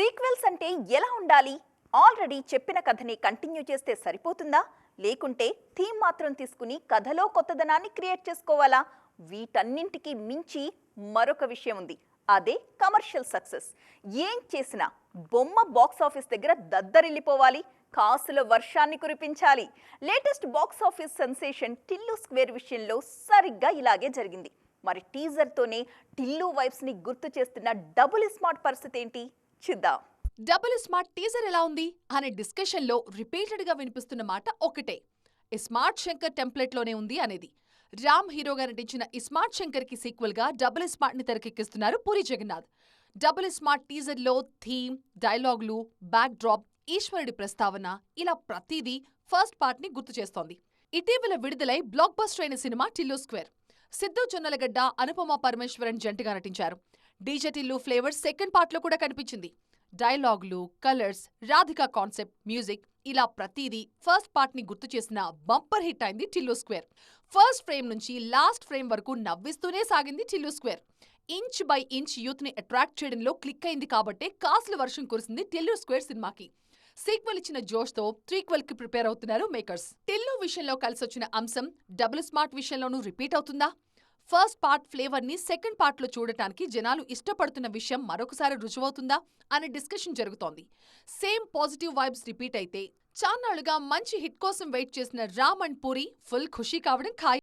Sequels అంటే ఎలా ఉండాలి? ఆల్రెడీ చెప్పిన కథని కంటిన్యూ చేస్తే సరిపోతుందా? లేకుంటే థీమ్ మాత్రం తీసుకుని కథలో కొత్తదనాన్ని క్రియేట్ చేసుకోవాలా? వీటన్నింటికి మించి మరొక విషయం ఉంది. అదే కమర్షియల్ సక్సెస్. ఏం చేసినా బొమ్మ బాక్స్ ఆఫీస్ దగ్గర దద్దరిల్లిపోవాలి. కాసుల వర్షాన్ని కురిపించాలి. Latest box office sensation Tillu square విషయంలో సరిగ్గా ఇలాగే జరిగింది. మరి టీజర్తోనే టిల్లు వైబ్స్ని గుర్తు చేస్తున్న డబుల్ స్మార్ట్ పరిస్థితి ఏంటి? చూద్దాం. డబుల్ స్మార్ట్ టీజర్ ఎలా ఉంది? అనే డిస్కషన్లో రిపీటెడ్గా వినిపిస్తున్న మాట ఒకటే. స్మార్ట్ శంకర్ టెంప్లెట్లోనే ఉంది అనేది. రామ్ హీరోగా నటించిన స్మార్ట్ శంకర్కి సీక్వెల్గా డబుల్ స్మార్ట్ని తెరకెక్కిస్తున్నారు పూరి జగన్నాథ్. డబుల్ స్మార్ట్ టీజర్లో థీమ్ డైలాగులు బ్యాక్ డ్రాప్ ఈశ్వరుడి ప్రస్తావన ఇలా ప్రతిదీ ఫస్ట్ పార్ట్ని గుర్తు చేస్తోంది. ఇటీవల విడుదలై బ్లాక్ బస్టర్ అయిన సినిమా టిల్లో స్క్వేర్. సిద్ధు జొన్నలగడ్డ అనుపమ పరమేశ్వరన్ జంటగా నటించారు. డీజే ఫ్లేవర్ సెకండ్ పార్ట్లో కూడా కనిపించింది. డైలాగులు కలర్స్ రాధిక కాన్సెప్ట్ మ్యూజిక్ ఇలా ప్రతిదీ ఫస్ట్ పార్ట్ని గుర్తు చేసిన బంపర్ హిట్ అయింది టిల్లు స్క్వేర్. ఫస్ట్ ఫ్రేమ్ నుంచి లాస్ట్ ఫ్రేమ్ వరకు నవ్విస్తూనే సాగింది Tillu square. Inch by inch యూత్ని అట్రాక్ట్ చేయడంలో క్లిక్ అయింది కాబట్టే కాసుల వర్షం కురిసింది టిల్లు స్క్వేర్ సినిమాకి. సీక్వెల్ ఇచ్చిన జోష్తో త్రీక్వెల్కి ప్రిపేర్ అవుతున్నారు మేకర్స్. టిల్లు విషయంలో కలిసొచ్చిన అంశం డబుల్ స్మార్ట్ విషయంలోనూ రిపీట్ అవుతుందా? ఫస్ట్ పార్ట్ ఫ్లేవర్ని సెకండ్ పార్ట్లో చూడటానికి జనాలు ఇష్టపడుతున్న విషయం మరొకసారి రుజువవుతుందా అనే డిస్కషన్ జరుగుతోంది. సేమ్ పాజిటివ్ వైబ్స్ రిపీట్ అయితే చాన్నాళ్ళుగా మంచి హిట్ కోసం వెయిట్ చేసిన రామ్ అండ్ పూరి ఫుల్ ఖుషీ కావడం ఖాయం.